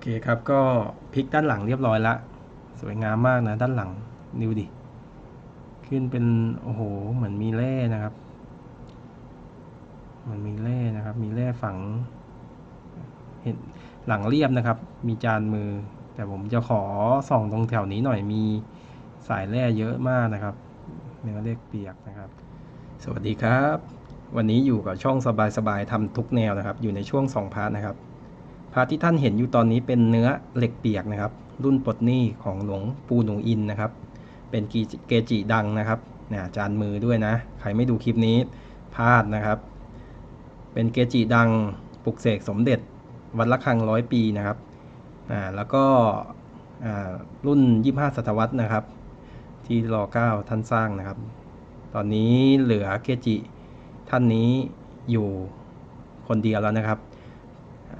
เคครับก็พลิกด้านหลังเรียบร้อยละ สวยงามมากนะด้านหลังดูดิ ขึ้นเป็นโอ้โหเหมือนมีแร่นะครับ มันมีแร่นะครับ มีแร่ฝัง เห็นหลังเรียบนะครับ มีจานมือ แต่ผมจะขอส่องตรงแถวนี้หน่อยมีสายแร่เยอะมากนะครับเนื้อเล็กเปียกนะครับ สวัสดีครับ วันนี้อยู่กับช่องสบายๆทำทุกแนวนะครับ อยู่ในช่วงสองพาร์ทนะครับ พาร์ทที่ท่านเห็นอยู่ตอนนี้เป็นเนื้อเหล็กเปียกนะครับ รุ่นปลดหนี้ของหลวงปู่หลวงอินนะครับ เป็นกีเกจิดังนะครับเนี่ยจานมือด้วยนะ ใครไม่ดูคลิปนี้พลาดนะครับ เป็นเกจิดังปลุกเสกสมเด็จวัดละคังร้อยปีนะครับอ่าแล้วก็อ่ารุ่น 25 ศตวรรษนะครับ ที่รอเก้าท่านสร้างนะครับ ตอนนี้เหลือเกจิท่านนี้อยู่คนเดียวแล้วนะครับ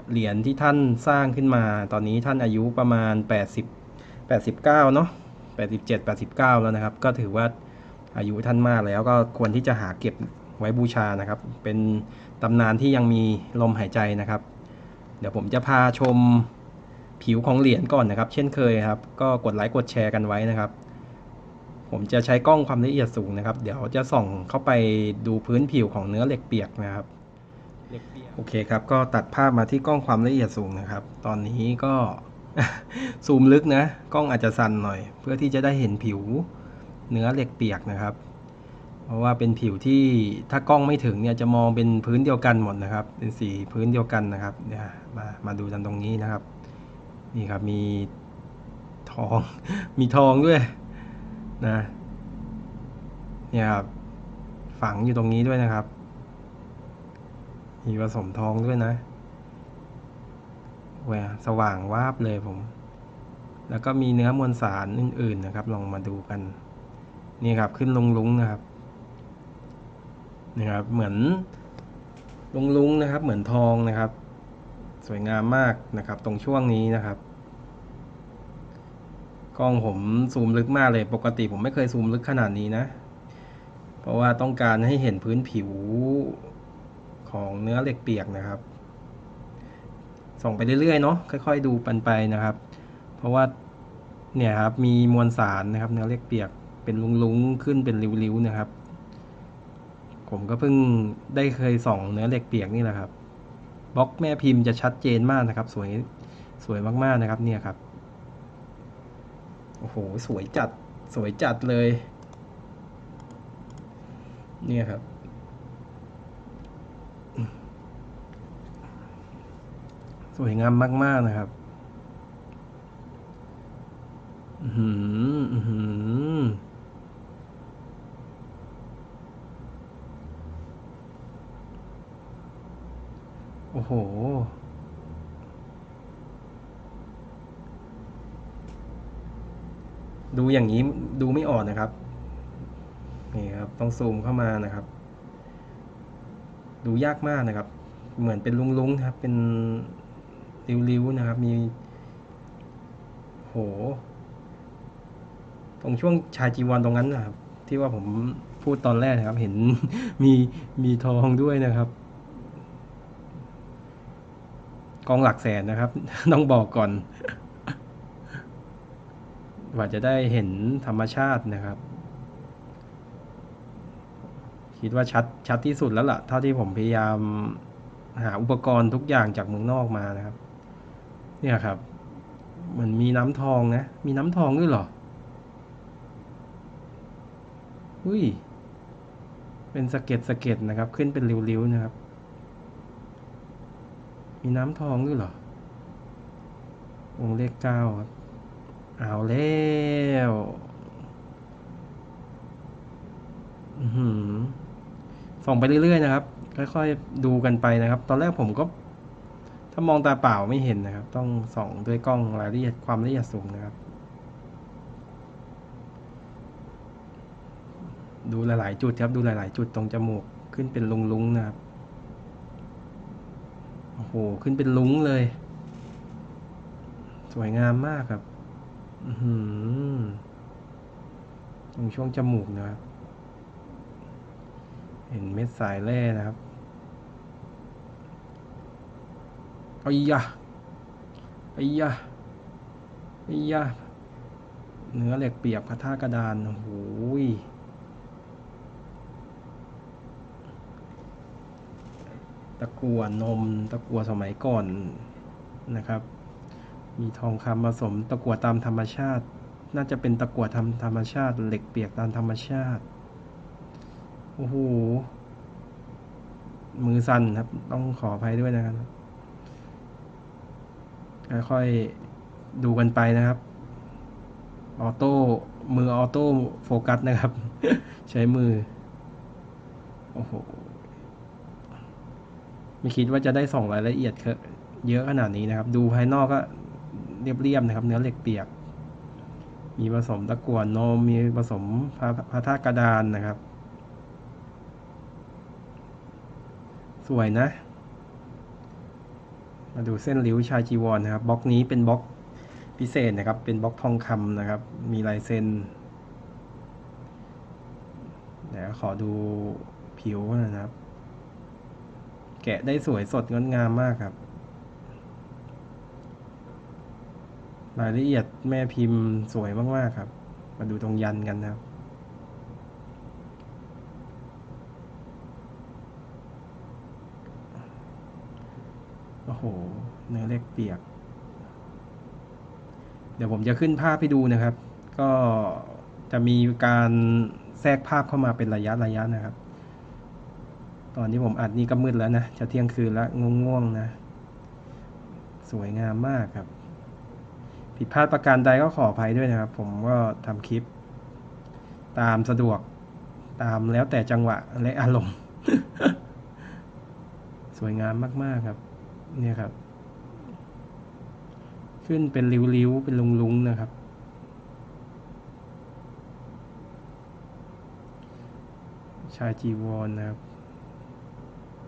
เหรียญที่ท่านสร้างขึ้นมา ตอนนี้ท่านอายุประมาณ 80 89 เนาะ87 89 แล้วนะครับ ก็ถือว่าอายุท่านมากแล้วก็ควรที่จะหาเก็บไว้บูชานะครับ เป็นตำนานที่ยังมีลมหายใจนะครับ เดี๋ยวผมจะพาชมผิวของเหรียญก่อนนะครับ เช่นเคยครับ ก็กดไลค์กดแชร์กันไว้นะครับ ผมจะใช้กล้องความละเอียดสูงนะครับ เดี๋ยวจะส่องเข้าไปดูพื้นผิวของเนื้อเหล็กเปียกนะครับ โอเคครับ ก็ตัดภาพมาที่กล้องความละเอียดสูงนะครับ ตอนนี้ก็ซูมลึกนะ กล้องอาจจะสั่นหน่อย เพื่อที่จะได้เห็นผิวเนื้อเหล็กเปียกนะครับ เพราะว่าเป็นผิวที่ถ้ากล้องไม่ถึงเนี่ยจะมองเป็นพื้นเดียวกันหมดนะครับ เป็นสีพื้นเดียวกันนะครับเดี๋ยมามาดูกันตรงนี้นะครับ นี่ครับมีทอง มีทองด้วยนะ เนี่ยครับฝังอยู่ตรงนี้ด้วยนะครับ มีผสมทองด้วยนะแหวสว่างวาบเลยผม แล้วก็มีเนื้อมวลสารอื่น ๆนะครับ ลองมาดูกัน นี่ครับขึ้นลุงๆนะครับนี่ครับ เหมือนลุงๆนะครับ เหมือนทองนะครับ สวยงามมากนะครับ ตรงช่วงนี้นะครับ กล้องผมซูมลึกมากเลย ปกติผมไม่เคยซูมลึกขนาดนี้นะ เพราะว่าต้องการให้เห็นพื้นผิว ของเนื้อเหล็กเปียกนะครับ ส่งไปเรื่อยๆเนาะค่อย ๆ ดูปันไปนะครับ เพราะว่าเนี่ยครับมีมวลสารนะครับ เนื้อเหล็กเปียกเป็นลุงๆขึ้นเป็นริ้วๆนะครับ ผมก็เพิ่งได้เคยส่องเนื้อเหล็กเปียกนี่แหละครับบล็อกแม่พิมพ์จะชัดเจนมากนะครับ สวยสวยมากๆนะครับ เนี่ยครับโอ้โหสวยจัดสวยจัดเลย เนี่ยครับ สวยงามมาก ๆ นะครับ อือหืออือหือโอ้โห ดูอย่างนี้ดูไม่ออกนะครับ นี่ครับ ต้องซูมเข้ามานะครับ ดูยากมากนะครับ เหมือนเป็นลุงๆครับ เป็น ริ้วๆนะครับ มี โห ตรงช่วงชายจีวรตรงนั้นนะครับ ที่ว่าผมพูดตอนแรกนะครับ เห็นมีมีทองด้วยนะครับ กองหลักแสนนะครับ ต้องบอกก่อนว่าจะได้เห็นธรรมชาตินะครับ คิดว่าชัดชัดที่สุดแล้วล่ะเท่าที่ผมพยายามหาอุปกรณ์ทุกอย่างจากเมืองนอกมานะครับ เนี่ยครับเหมือนมีน้ำทองนะ มีน้ำทองด้วยเหรอ อุ้ย เป็นสะเก็ดสะเก็ดนะครับ ขึ้นเป็นริ้วๆนะครับ มีน้ำทองด้วยเหรอวงเลขเก้าครับ เอาแล้วอือหือส่องไปเรื่อยๆนะครับ ค่อยๆดูกันไปนะครับ ตอนแรกผมก็ ถ้ามองตาเปล่าไม่เห็นนะครับ ต้องส่องด้วยกล้องรายละเอียดความละเอียดสูงนะครับ ดูหลาย ๆ จุดครับ ดูหลาย ๆ จุดตรงจมูกขึ้นเป็นลุงๆนะครับ โอ้โห ขึ้นเป็นลุงเลย สวยงามมากครับอือหือตรงช่วงจมูกนะครับ เห็นเม็ดสายแร่นะครับ ไอ้ยะไอ้ยะไอ้ยะเนื้อเหล็กเปียกพระธากระดานโอ้โหยตะกั่วนมตะกั่วสมัยก่อนนะครับ มีทองคำผสมตะกั่วตามธรรมชาติ น่าจะเป็นตะกั่วทำธรรมชาติ เหล็กเปียกตามธรรมชาติโอ้โหมือสั่นครับ ต้องขออภัยด้วยนะครับ ค่อยๆดูกันไปนะครับ ออโต้มือออโต้โฟกัสนะครับ ใช้มือ โอ้โห ไม่คิดว่าจะได้ส่องรายละเอียดเยอะขนาดนี้นะครับ ดูภายนอกก็เรียบๆนะครับ เนื้อเหล็กเปียก มีผสมตะกั่วนม มีผสมพระพระธาตุกระดานนะครับ สวยนะ มาดูเส้นริ้วชายจีวรนะครับบล็อกนี้เป็นบล็อกพิเศษนะครับ เป็นบล็อกทองคำนะครับ มีลายเซ็นเดี๋ยวขอดูผิวนะครับ แกะได้สวยสดงดงามมากครับ รายละเอียดแม่พิมพ์สวยมากๆครับ มาดูตรงยันกันนะครับ โอ้โห เนื้อเล็กเปียก เดี๋ยวผมจะขึ้นภาพให้ดูนะครับ ก็จะมีการแทรกภาพเข้ามาเป็นระยะระยะนะครับ ตอนที่ผมอัดนี่ก็มืดแล้วนะ จะเที่ยงคืนแล้วง่วงๆนะ สวยงามมากครับ ผิดพลาดประการใดก็ขออภัยด้วยนะครับ ผมก็ทำคลิป ตามสะดวกตามแล้วแต่จังหวะและอารมณ์ สวยงามมาก ๆ ครับ เนี่ยครับ ขึ้นเป็นริ้วๆ เป็นลุงๆนะครับ ชายจีวรนนะครับ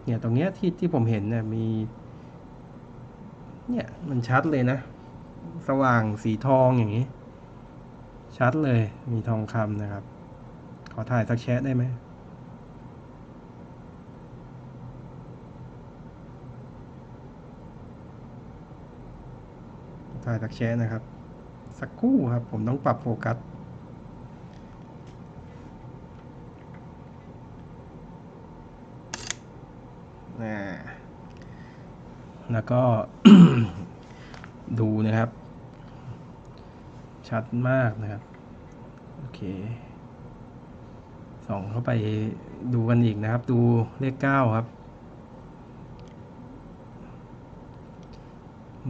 เนี่ยตรงเนี้ยที่ที่ผมเห็นเนี่ยมี เนี่ยมันชัดเลยนะ สว่างสีทองอย่างนี้ ชัดเลยมีทองคำนะครับ ขอถ่ายสักแชะได้ไหม ถ่ายสักแชะนะครับ สักครู่ครับ ผมต้องปรับโฟกัสอ่าแล้วก็ดูนะครับ ชัดมากนะครับ โอเคส่องเข้าไปดูกันอีกนะครับ ดูเลขเก้าครับ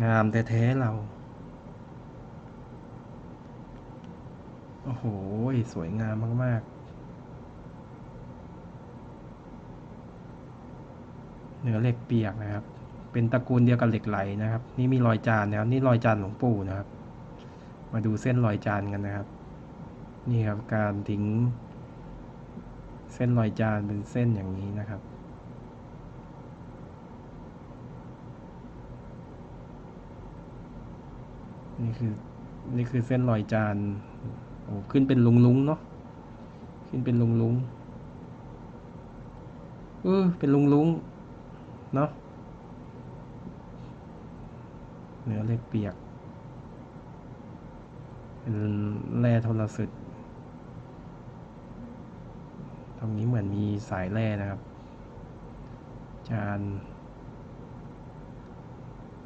งามแท้ๆเรา โอ้โห สวยงามมาก ๆ เนื้อเหล็กเปียกนะครับ เป็นตระกูลเดียวกับเหล็กไหลนะครับ นี่มีรอยจานนะครับ นี่รอยจานหลวงปู่นะครับ มาดูเส้นรอยจานกันนะครับ นี่ครับการทิ้ง เส้นรอยจานเป็นเส้นอย่างนี้นะครับนี่คือ นี่คือเส้นรอยจาน โอ้ขึ้นเป็นลุงลุงๆเนาะขึ้นเป็นลุงลุงเออเป็นลุงลุงๆเนาะเนื้อเล็กเปียก เป็นแร่โทรสึกตรงนี้เหมือนมีสายแร่นะครับ จาน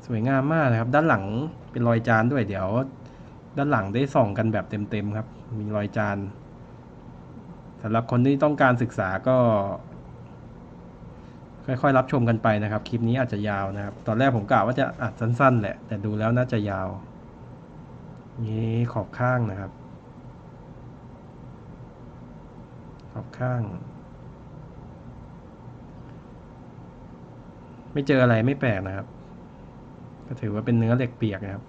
สวยงามมากนะครับ ด้านหลังเป็นรอยจานด้วยเดี๋ยว ด้านหลังได้ส่องกันแบบเต็มๆครับ มีรอยจานสำหรับคนที่ต้องการศึกษาก็ ค่อยๆรับชมกันไปนะครับ คลิปนี้อาจจะยาวนะครับ ตอนแรกผมกะว่าจะอัดสั้น ๆ แหละ แต่ดูแล้วน่าจะยาว นี่ขอบข้างนะครับ ขอบข้าง ไม่เจออะไรไม่แปลกนะครับ ก็ถือว่าเป็นเนื้อเหล็กเปียกนะครับ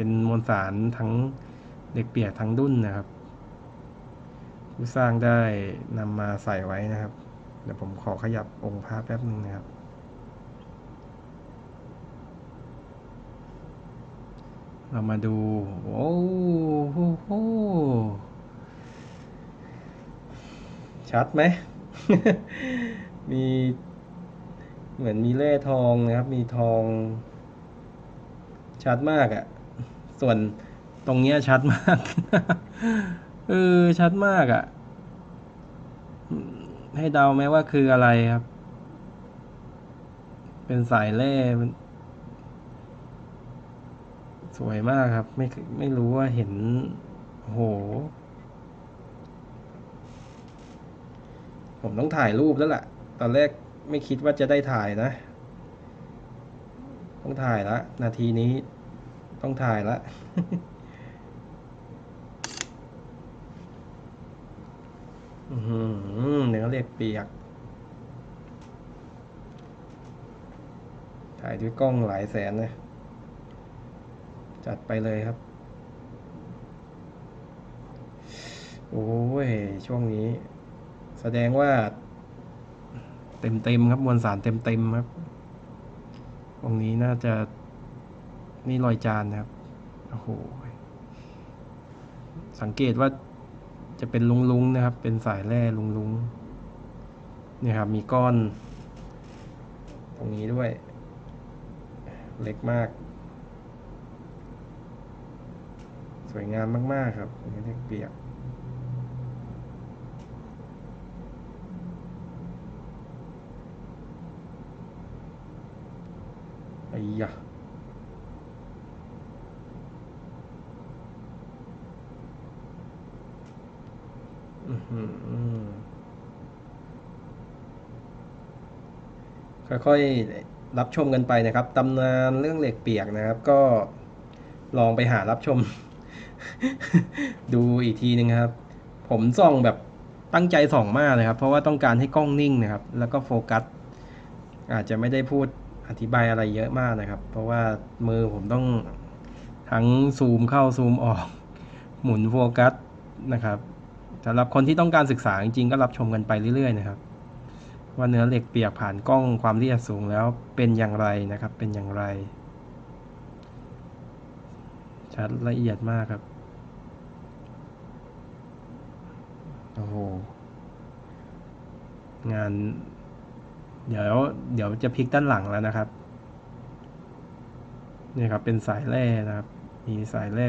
เป็นมวลสารทั้งเหล็กเปียกทั้งดุ้นนะครับ ผู้สร้างได้นำมาใส่ไว้นะครับ เดี๋ยวผมขอขยับองค์พระแป๊บนึงนะครับ เรามาดู โอ้โหโหชัดไหม มีเหมือนมีแร่ทองนะครับ มีทองชัดมากอะ่ะ ส่วนตรงเนี้ยชัดมาก เออ ชัดมากอะ่ะ ให้เดาไหมว่าคืออะไรครับ เป็นสายแร่สวยมากครับ ไม่ไม่รู้ว่าเห็นโห ผมต้องถ่ายรูปแล้วล่ะ ตอนแรกไม่คิดว่าจะได้ถ่ายนะ ต้องถ่ายละ นาทีนี้ ต้องถ่ายละอื้อหือเนื้อเหล็กเปียก ถ่ายด้วยกล้องหลายแสนเลยจัดไปเลยครับ โอ้ย ช่วงนี้ แสดงว่า เต็มเต็มๆครับ มวลสารเต็มเต็มๆครับ ตรงนี้น่าจะ นี่รอยจานนะครับ โอ้โห สังเกตว่าจะเป็นลุงๆนะครับ เป็นสายแร่ลุงๆเนี่ครับ มีก้อน ตรงนี้ด้วย เล็กมาก สวยงามมากๆครับนื้อเล็กเปียกไอ้ยะอื้อหือ ค่อยๆรับชมกันไปนะครับตำนานเรื่องเหล็กเปียกนะครับ ก็ลองไปหารับชม ดูอีกทีหนึ่งครับ ผมส่องแบบตั้งใจส่องมากนะครับ เพราะว่าต้องการให้กล้องนิ่งนะครับ แล้วก็โฟกัส อาจจะไม่ได้พูดอธิบายอะไรเยอะมากนะครับ เพราะว่ามือผมต้องทั้งซูมเข้าซูมออก หมุนโฟกัสนะครับ สำหรับคนที่ต้องการศึกษาจริงๆก็รับชมกันไปเรื่อยๆนะครับ ว่าเนื้อเหล็กเปียกผ่านกล้องความละเอียดสูงแล้วเป็นอย่างไรนะครับ เป็นอย่างไร ชัดละเอียดมากครับโอ้โหงาน เดี๋ยวเดี๋ยวจะพลิกด้านหลังแล้วนะครับนี่ครับเป็นสายแร่นะครับ มีสายแร่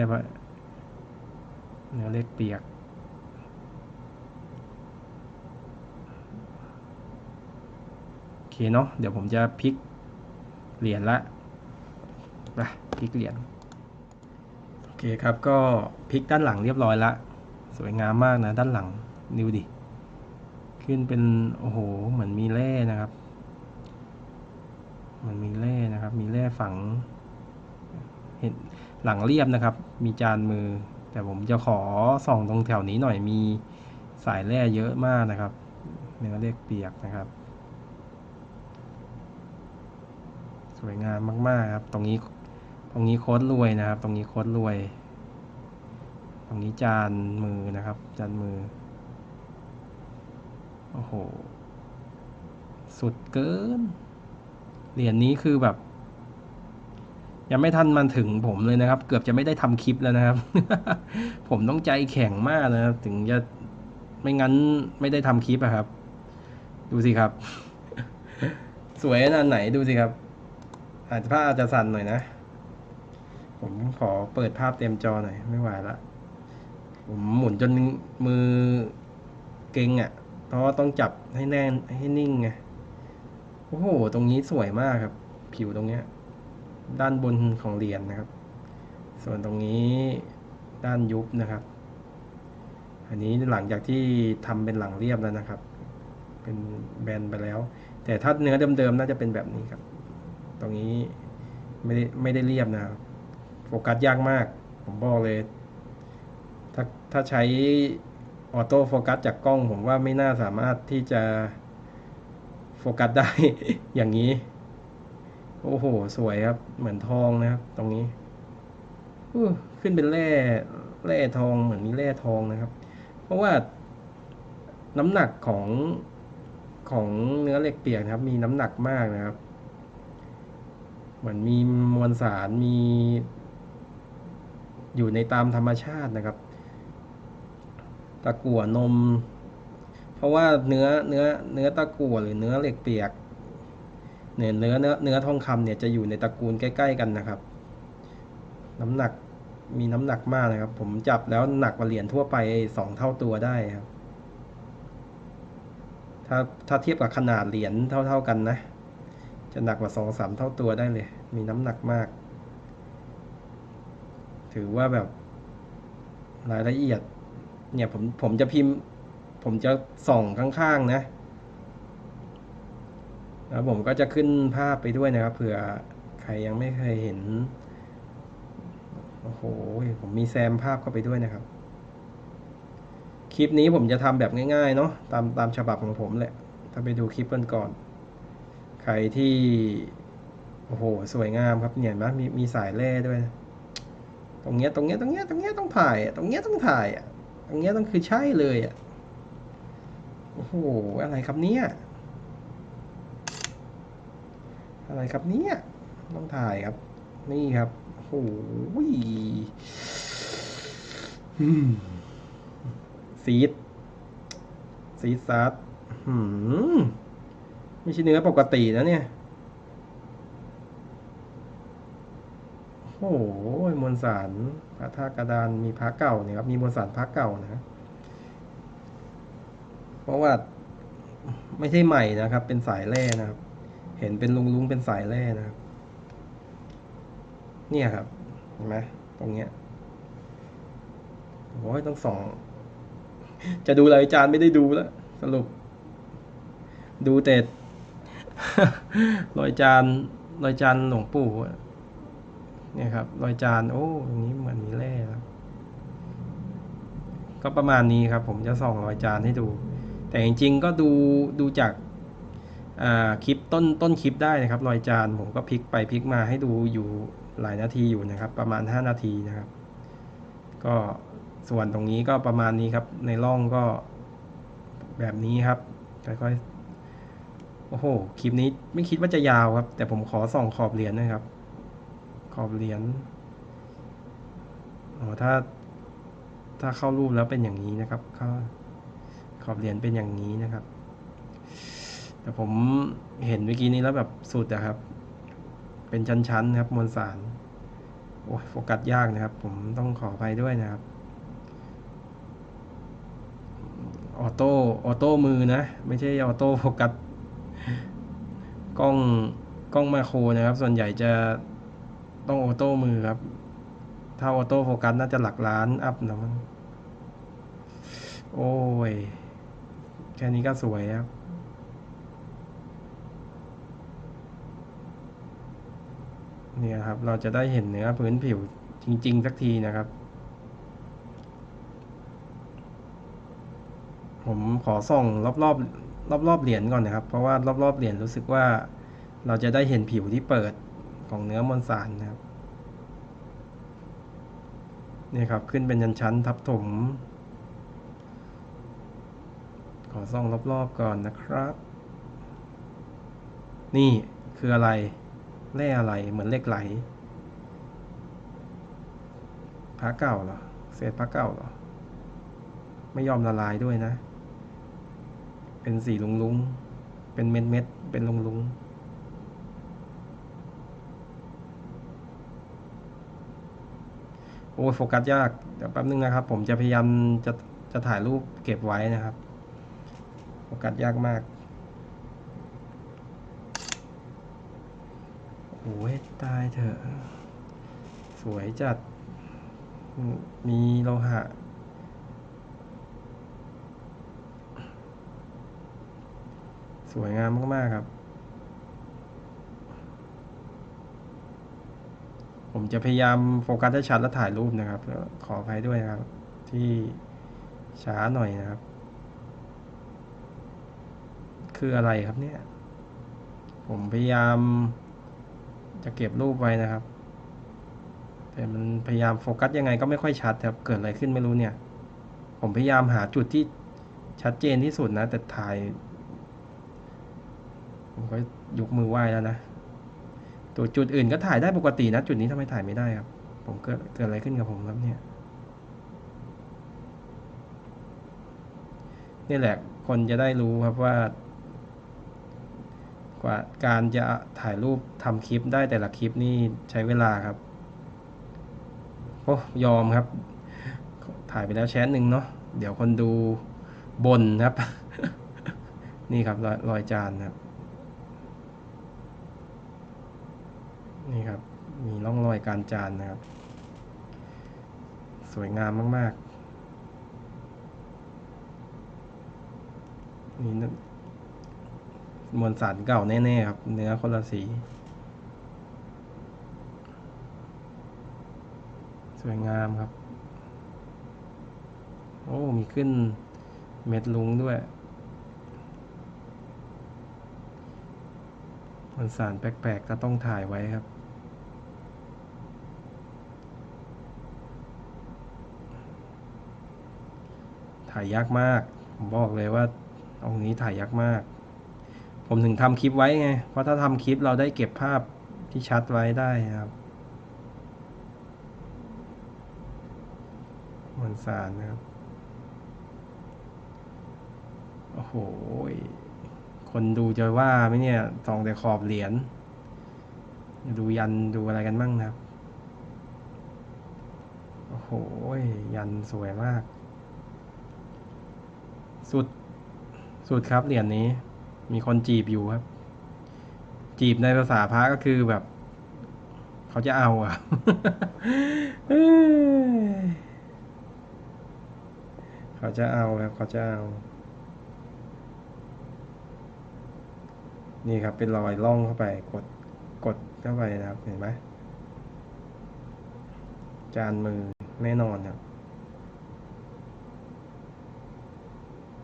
เนื้อเล็กเปียก โอ เคเนาะเดี๋ยวผมจะพลิกเหรียญละไปพลิกเหรียญโอเคครับก็พลิกด้านหลังเรียบร้อยละสวยงามมากนะด้านหลังดูดิขึ้นเป็นโอ้โหเหมือนมีแร่นะครับมันมีแร่นะครับ มีแร่ฝัง เห็นหลังเรียบนะครับ มีจานมือ แต่ผมจะขอส่องตรงแถวนี้หน่อยมีสายแร่เยอะมากนะครับเนื้อเล็กเปียกนะครับ สวยงามมากๆครับ ตรงนี้ตรงนี้โค้ดรวยนะครับ ตรงนี้โค้ดรวย ตรงนี้จานมือนะครับ จานมือ โอ้โห สุดเกิน เหรียญนี้คือแบบ ยังไม่ทันมันถึงผมเลยนะครับ เกือบจะไม่ได้ทำคลิปแล้วนะครับ ผมต้องใจแข็งมากนะครับ ถึงจะไม่งั้นไม่ได้ทำคลิปอะครับ ดูสิครับ สวยขนาดไหนดูสิครับ อาจจะภาพอาจจะสั่นหน่อยนะ ผมขอเปิดภาพเต็มจอหน่อย ไม่ไหวละ ผมหมุนจนมือเก่งอะ่ะ เพราะว่าต้องจับให้แน่นให้นิ่งไง โอ้โห ตรงนี้สวยมากครับ ผิวตรงเนี้ย ด้านบนของเหรียญนะครับ ส่วนตรงนี้ด้านยุบนะครับ อันนี้หลังจากที่ทำเป็นหลังเรียบแล้วนะครับ เป็นแบนไปแล้ว แต่ถ้าเนื้อเดิมๆน่าจะเป็นแบบนี้ครับ ตรงนี้ไม่ได้ไม่ได้เรียบนะครับโฟกัสยากมาก ผมบอกเลย ถ้าถ้าใช้ออโต้โฟกัสจากกล้องผมว่าไม่น่าสามารถที่จะโฟกัสได้ อย่างนี้ โอ้โห สวยครับ เหมือนทองนะครับ ตรงนี้อขึ้นเป็นแร่แร่ทองเหมือนมีแร่ทองนะครับ เพราะว่าน้ำหนักของของเนื้อเหล็กเปียกนะครับ มีน้ำหนักมากนะครับ เหมือนมีมวลสารมี อยู่ในตามธรรมชาตินะครับ ตะกั่วนม เพราะว่าเนื้อเนื้อเนื้อตะกั่วหรือเนื้อเหล็กเปียกเนี่ยเนื้อเนื้อเนื้อทองคำเนี่ยจะอยู่ในตระกูลใกล้ ๆ กันนะครับ น้ำหนักมีน้ำหนักมากนะครับ ผมจับแล้วหนักกว่าเหรียญทั่วไปสองเท่าตัวได้ครับ ถ้าถ้าเทียบกับขนาดเหรียญเท่า ๆกันนะ จะหนักกว่าสองสามเท่าตัวได้เลย มีน้ำหนักมาก ถือว่าแบบรายละเอียด เนี่ยผมผมจะพิมพ์ ผมจะส่องข้างๆนะ แล้วผมก็จะขึ้นภาพไปด้วยนะครับเผื่อใครยังไม่เคยเห็น โอ้โห ผมมีแซมภาพเข้าไปด้วยนะครับ คลิปนี้ผมจะทำแบบง่ายๆเนาะตามตามฉบับของผมแหละ ถ้าไปดูคลิปกันก่อน ใครที่ โอ้โห สวยงามครับเนี่ยเห็นไหมมีมีสายแร่ด้วย ตรงเนี้ยตรงเนี้ยตรงเนี้ยตรงเนี้ยต้องถ่ายอะตรงเนี้ยต้องถ่ายอะตรงเนี้ยต้องคือใช่เลยอะโอ้โหอะไรครับเนี่ยอะไรครับเนี่ยต้องถ่ายครับ นี่ครับโอ้โหซีดซีดซัดหืม ไม่ใช่เนื้อปกตินะเนี่ย โอ้โหมวลสารพระธาตุกระดานมีพระเก่าเนี่ยครับ มีมวลสารพระเก่านะ เพราะว่าไม่ใช่ใหม่นะครับ เป็นสายแร่นะครับ เห็นเป็นลุงลุงๆเป็นสายแร่นะครับ เนี่ยครับ เห็นไหมตรงเนี้ยโอ้ยต้องส่อง จะดูรายจานไม่ได้ดูแล้ว สรุป ดูแต่ รอยจานรอยจานหลวงปู่เนี่ยครับรอยจานโอ้ตรงนี้เหมือนมีแร่ครับก็ประมาณนี้ครับ ผมจะส่องรอยจานให้ดู แต่จริงๆก็ดูดูจากคลิปต้นต้นคลิปได้นะครับรอยจานผมก็พลิกไปพลิกมาให้ดูอยู่หลายนาทีอยู่นะครับ ประมาณ 5 นาทีนะครับ ก็ส่วนตรงนี้ก็ประมาณนี้ครับ ในร่องก็แบบนี้ครับค่อยๆ โอ้โห คลิปนี้ไม่คิดว่าจะยาวครับ แต่ผมขอส่องขอบเหรียญนะครับ ขอบเหรียญ อ๋อ ถ้า ถ้าเข้ารูปแล้วเป็นอย่างนี้นะครับ เข้า ขอบเหรียญเป็นอย่างนี้นะครับ แต่ผมเห็นเมื่อกี้นี้แล้วแบบสุดอะครับ เป็นชั้นๆนะครับมวลสาร โอ้ยโฟกัสยากนะครับ ผมต้องขออภัยด้วยนะครับออโต้ออโต้มือนะ ไม่ใช่ออโต้โฟกัส กล้องกล้องมาโครนะครับ ส่วนใหญ่จะต้องออโต้มือครับ ถ้าออโต้โฟกัสน่าจะหลักล้านอัพนะมั้งโอ้ย แค่นี้ก็สวยครับเนี่ยครับ เราจะได้เห็นเนื้อพื้นผิวจริง ๆ สักทีนะครับ ผมขอส่องรอบ ๆ รอบๆเหรียญก่อนนะครับ เพราะว่ารอบๆเหรียญรู้สึกว่าเราจะได้เห็นผิวที่เปิดของเนื้อมวลสารนะครับนี่ครับขึ้นเป็นยันชั้นทับถม ขอส่องรอบๆก่อนนะครับ นี่คืออะไรแร่อะไรเหมือนเหล็กไหลพระเก่าเหรอเศษพระเก่าเหรอ ไม่ยอมละลายด้วยนะ เป็นสีลุงลุงๆเป็นเม็ดเม็ดๆเป็นลุงลุงๆโอ้ยโฟกัสยากเดี๋ยวแป๊บนึงนะครับ ผมจะพยายามจะจะถ่ายรูปเก็บไว้นะครับ โฟกัสยากมากโอ้ยตายเถอะ สวยจัด มีโลหะ สวยงามมาก ๆ ครับ ผมจะพยายามโฟกัสให้ชัดและถ่ายรูปนะครับ แล้วขออภัยด้วยนะครับ ที่ช้าหน่อยนะครับ คืออะไรครับเนี่ย ผมพยายามจะเก็บรูปไว้นะครับ แต่มันพยายามโฟกัสยังไงก็ไม่ค่อยชัดครับ เกิดอะไรขึ้นไม่รู้เนี่ย ผมพยายามหาจุดที่ชัดเจนที่สุดนะ แต่ถ่าย ผมก็ยกมือไหว้แล้วนะ ตัวจุดอื่นก็ถ่ายได้ปกตินะ จุดนี้ทำไมถ่ายไม่ได้ครับ ผมเกิดเกิดอะไรขึ้นกับผมครับเนี่ย นี่แหละคนจะได้รู้ครับว่า กว่าการจะถ่ายรูปทำคลิปได้แต่ละคลิปนี่ใช้เวลาครับ โอ้ยอมครับ ถ่ายไปแล้วแชทหนึ่งเนาะ เดี๋ยวคนดูบนครับ นี่ครับรอยรอยจานครับ นี่ครับ มีร่องรอยการจานนะครับ สวยงามมากๆ นี่นะมวลสารเก่าแน่ ๆ ครับ เนื้อคนละสี สวยงามครับ โอ้ มีขึ้นเม็ดลุงด้วยมวลสารแปลกๆก็ต้องถ่ายไว้ครับ ถ่ายยากมาก ผมบอกเลยว่าองค์นี้ถ่ายยากมาก ผมถึงทำคลิปไว้ไง เพราะถ้าทำคลิปเราได้เก็บภาพที่ชัดไว้ได้ครับมวลสารนะครับ โอ้โห คนดูจะว่าไหมเนี่ยส่องแต่ขอบเหรียญ ดูยันดูอะไรกันบ้างนะครับ โอ้โห ยันสวยมาก สุด สุดครับเหรียญนี้ มีคนจีบอยู่ครับ จีบในภาษาพระก็คือแบบ เขาจะเอาอะเอ้ยเขาจะเอาครับ เขาจะเอา นี่ครับ เป็นรอยล่องเข้าไป กด กดเข้าไปนะครับ เห็นไหมจานมือแน่นอนครับ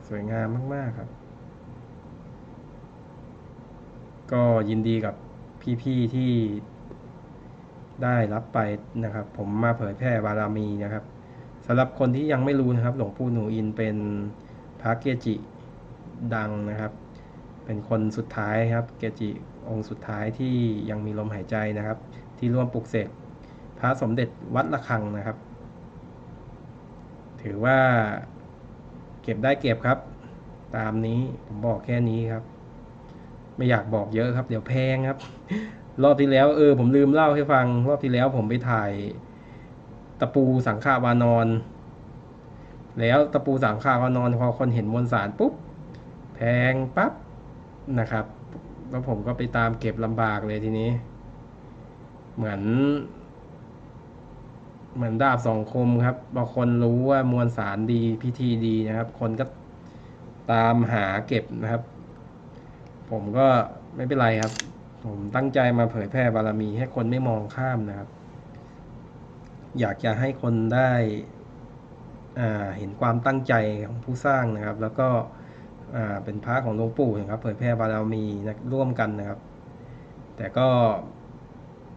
สวยงามมาก ๆ ครับ ก็ยินดีกับพี่ ๆ ที่ได้รับไปนะครับ ผมมาเผยแพร่บารมีนะครับสำหรับคนที่ยังไม่รู้นะครับ หลวงปู่หนูอินเป็นพระเกจิดังนะครับ เป็นคนสุดท้ายครับ เกจิองค์สุดท้ายที่ยังมีลมหายใจนะครับ ที่ร่วมปลุกเสกพระสมเด็จวัดระฆังนะครับ ถือว่า เก็บได้เก็บครับ ตามนี้ผมบอกแค่นี้ครับ ไม่อยากบอกเยอะครับ เดี๋ยวแพงครับ รอบที่แล้วเออ ผมลืมเล่าให้ฟัง รอบที่แล้วผมไปถ่าย ตะปูสังขาวานอน แล้วตะปูสังขาวานอนพอคนเห็นมวลสารปุ๊บแพงปั๊บนะครับแล้วผมก็ไปตามเก็บลำบากเลยทีนี้ เหมือน เหมือนดาบสองคมครับบางคนรู้ว่ามวลสารดีพิธีดีนะครับ คนก็ตามหาเก็บนะครับ ผมก็ไม่เป็นไรครับ ผมตั้งใจมาเผยแพร่บารมี ให้คนไม่มองข้ามนะครับ อยากจะให้คนได้เห็นความตั้งใจของผู้สร้างนะครับ แล้วก็เป็นพระของหลวงปู่นะครับ เผยแพร่บารมีนะร่วมกันนะครับ แต่ก็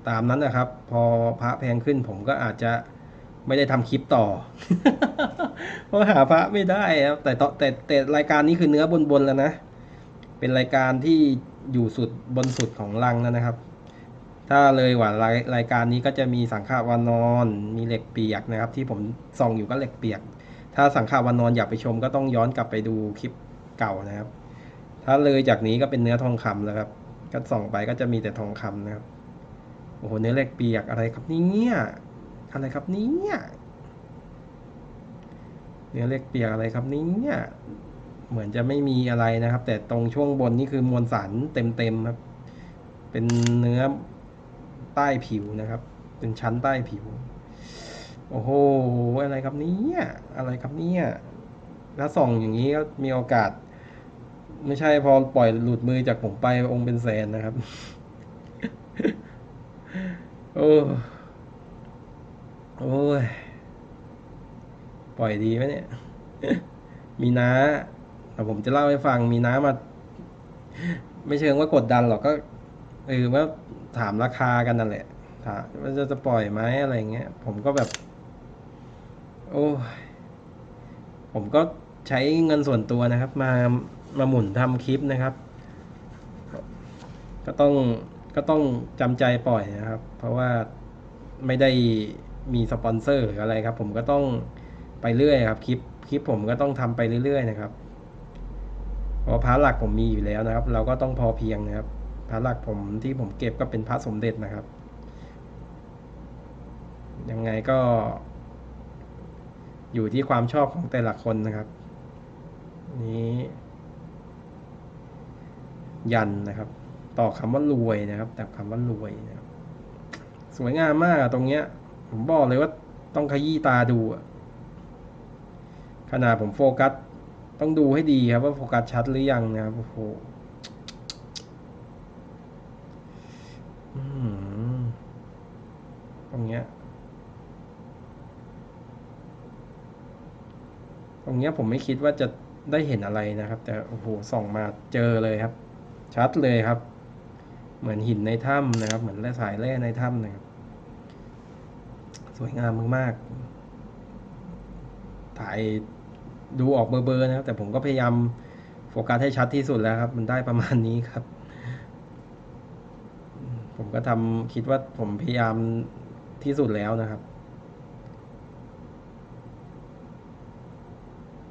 ตามนั้นนะครับ พอพระแพงขึ้นผมก็อาจจะไม่ได้ทำคลิปต่อ เพราะหาพระไม่ได้ครับแต่ต่อแต่แต่รายการนี้คือเนื้อบนๆแล้วนะ เป็นรายการที่อยู่สุดบนสุดของลังแล้วนะครับ ถ้าเลยกว่ารายรายการนี้ก็จะมีสังขาวานอนมีเหล็กเปียกนะครับ ที่ผมส่องอยู่ก็เหล็กเปียก ถ้าสังขาวานอนอยากไปชมก็ต้องย้อนกลับไปดูคลิปเก่านะครับ ถ้าเลยจากนี้ก็เป็นเนื้อทองคำแล้วครับ ก็ส่องไปก็จะมีแต่ทองคำนะครับ โอ้โหเนื้อเหล็กเปียกอะไรครับเนี่ยอะไรครับเนี่ยเนื้อเหล็กเปียกอะไรครับเนี่ยเหมือนจะไม่มีอะไรนะครับ แต่ตรงช่วงบนนี่คือมวลสารเต็มๆครับ เป็นเนื้อใต้ผิวนะครับ เป็นชั้นใต้ผิว โอ้โหอะไรครับเนี่ยอะไรครับเนี่ยถ้าส่องอย่างนี้ก็มีโอกาส ไม่ใช่พอปล่อยหลุดมือจากผมไปองค์เป็นแสนนะครับ โอ้โอ้ย ปล่อยดีไหมเนี่ย มีน้าแต่ผมจะเล่าให้ฟังมีน้ามา ไม่เชิงว่ากดดันหรอกก็เออว่าถามราคากันนั่นแหละถามว่าจะจะปล่อยไหมอะไรเงี้ย ผมก็แบบ โอ้ย ผมก็ใช้เงินส่วนตัวนะครับ มามาหมุนทำคลิปนะครับ ก็ต้อง ก็ต้องจำใจปล่อยนะครับ เพราะว่าไม่ได้มีสปอนเซอร์หรืออะไรครับ ผมก็ต้องไปเรื่อยครับคลิปคลิปผมก็ต้องทำไปเรื่อยๆนะครับเพราะพระหลักผมมีอยู่แล้วนะครับ เราก็ต้องพอเพียงนะครับพระหลักผมที่ผมเก็บก็เป็นพระสมเด็จนะครับ ยังไงก็ อยู่ที่ความชอบของแต่ละคนนะครับ นี้ ยันนะครับ ต่อคำว่ารวยนะครับแต่คำว่ารวยนะครับสวยงามมากอะตรงเนี้ย ผมบอกเลยว่าต้องขยี้ตาดูขนาดผมโฟกัส ต้องดูให้ดีครับว่าโฟกัสชัดหรือยังนะครับโอ้โหตรงเนี้ยตรงเนี้ยผมไม่คิดว่าจะได้เห็นอะไรนะครับ แต่โอ้โหส่องมาเจอเลยครับ ชัดเลยครับ เหมือนหินในถ้ำนะครับ เหมือนแร่สายแร่ในถ้ำนะครับ สวยงามมากๆ ถ่ายดูออกเบลอๆนะครับ แต่ผมก็พยายามโฟกัสให้ชัดที่สุดแล้วครับ มันได้ประมาณนี้ครับ ผมก็ทำคิดว่าผมพยายามที่สุดแล้วนะครับ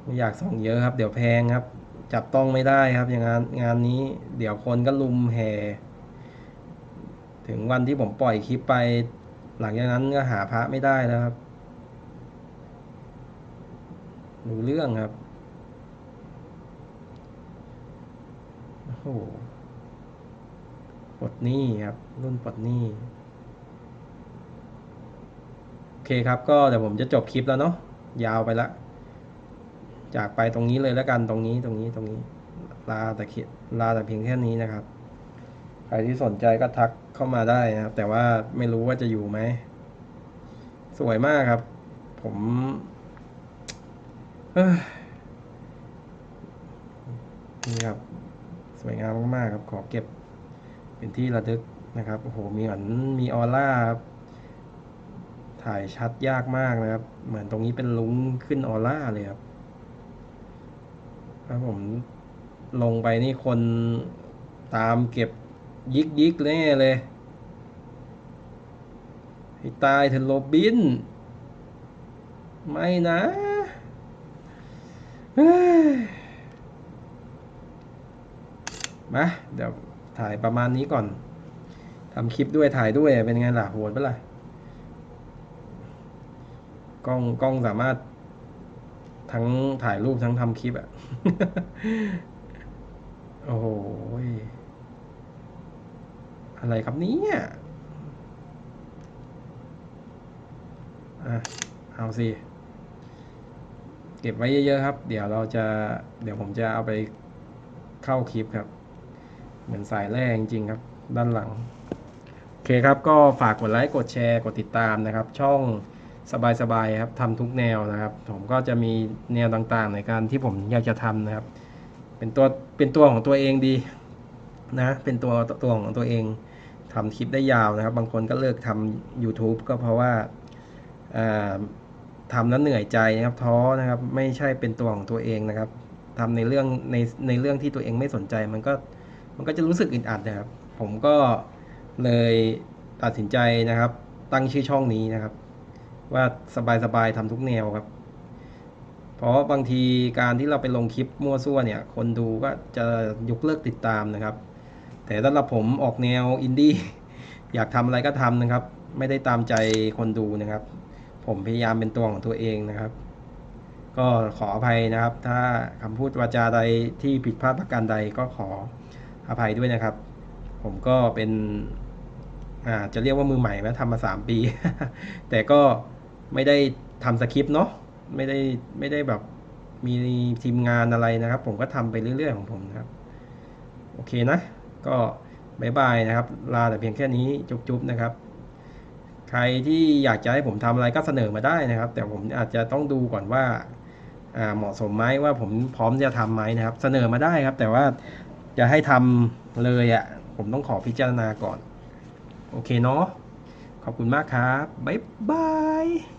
ไม่อยากส่องเยอะครับ เดี๋ยวแพงครับ จับต้องไม่ได้ครับ อย่างงานงานนี้ เดี๋ยวคนก็ลุมแห่ ถึงวันที่ผมปล่อยคลิปไป หลังจากนั้นก็หาพระไม่ได้แล้วครับรู้เรื่องครับโอ้โหปลดหนี้ครับ รุ่นปลดหนี้โอเคครับ ก็เดี๋ยวผมจะจบคลิปแล้วเนาะยาวไปละ จากไปตรงนี้เลยแล้วกันตรงนี้ตรงนี้ตรงนี้ ลาแต่ลาแต่เพียงแค่นี้นะครับ ใครที่สนใจก็ทักเข้ามาได้นะครับ แต่ว่าไม่รู้ว่าจะอยู่ไหม สวยมากครับ ผมเอ้ยนี่ครับ สวยงามมากๆครับ ขอเก็บเป็นที่ระลึกนะครับโอ้โหมีเหมือนมีออร่าครับถ่ายชัดยากมากนะครับ เหมือนตรงนี้เป็นลุ้งขึ้นออร่าเลยครับถ้าผมลงไปนี่คนตามเก็บ ยิกยิกแน่เลยให้ตายเถอะโรบิน ไม่นะฮ้ยมาเดี๋ยวถ่ายประมาณนี้ก่อนทำคลิปด้วยถ่ายด้วยเป็นไงล่ะโหดปะล่ะกล้องกล้องสามารถ ทั้งถ่ายรูปทั้งทำคลิปอะโอ้โหย อะไรครับเนี่ยอะเอาสิ เก็บไว้เยอะๆครับ เดี๋ยวเราจะเดี๋ยวผมจะเอาไปเข้าคลิปครับ เหมือนสายแรกจริงๆครับ ด้านหลัง โอเคครับก็ฝากกดไลค์กดแชร์กดติดตามนะครับ ช่องสบายๆครับทำทุกแนวนะครับ ผมก็จะมีแนวต่างๆ ในการที่ผมอยากจะทำนะครับ เป็นตัวเป็นตัวของตัวเองดีนะ เป็นตัวตัวของตัวเอง ทำคลิปได้ยาวนะครับ บางคนก็เลิกทำ YouTube ก็เพราะว่าอ่าทำแล้วเหนื่อยใจนะครับท้อนะครับไม่ใช่เป็นตัวของตัวเองนะครับทำในเรื่องในในเรื่องที่ตัวเองไม่สนใจมันก็มันก็จะรู้สึกอึดอัดนะครับ ผมก็เลยตัดสินใจนะครับ ตั้งชื่อช่องนี้นะครับ ว่าสบายๆทำทุกแนวครับ เพราะบางทีการที่เราไปลงคลิปมั่วซั่วเนี่ย คนดูก็จะยกเลิกติดตามนะครับ แต่สำหรับผมออกแนวอินดี้อยากทำอะไรก็ทำนะครับ ไม่ได้ตามใจคนดูนะครับ ผมพยายามเป็นตัวของตัวเองนะครับ ก็ขออภัยนะครับ ถ้าคำพูดวาจาใดที่ผิดพลาดประการใดก็ขออภัยด้วยนะครับ ผมก็เป็นอ่าจะเรียกว่ามือใหม่ไหมทำมาสามปี แต่ก็ไม่ได้ทำสคริปต์เนาะไม่ได้ไม่ได้แบบมีทีมงานอะไรนะครับ ผมก็ทำไปเรื่อยๆของผมนะครับ โอเคนะ ก็บายบายนะครับ ลาแต่เพียงแค่นี้จุ๊บๆนะครับ ใครที่อยากจะให้ผมทำอะไรก็เสนอมาได้นะครับ แต่ผมอาจจะต้องดูก่อนว่าเหมาะสมไหมว่าผมพร้อมจะทำไหมนะครับ เสนอมาได้ครับ แต่ว่าจะให้ทำเลยอะ่ะผมต้องขอพิจารณาก่อน โอเคเนาะขอบคุณมากครับ บ๊ายบาย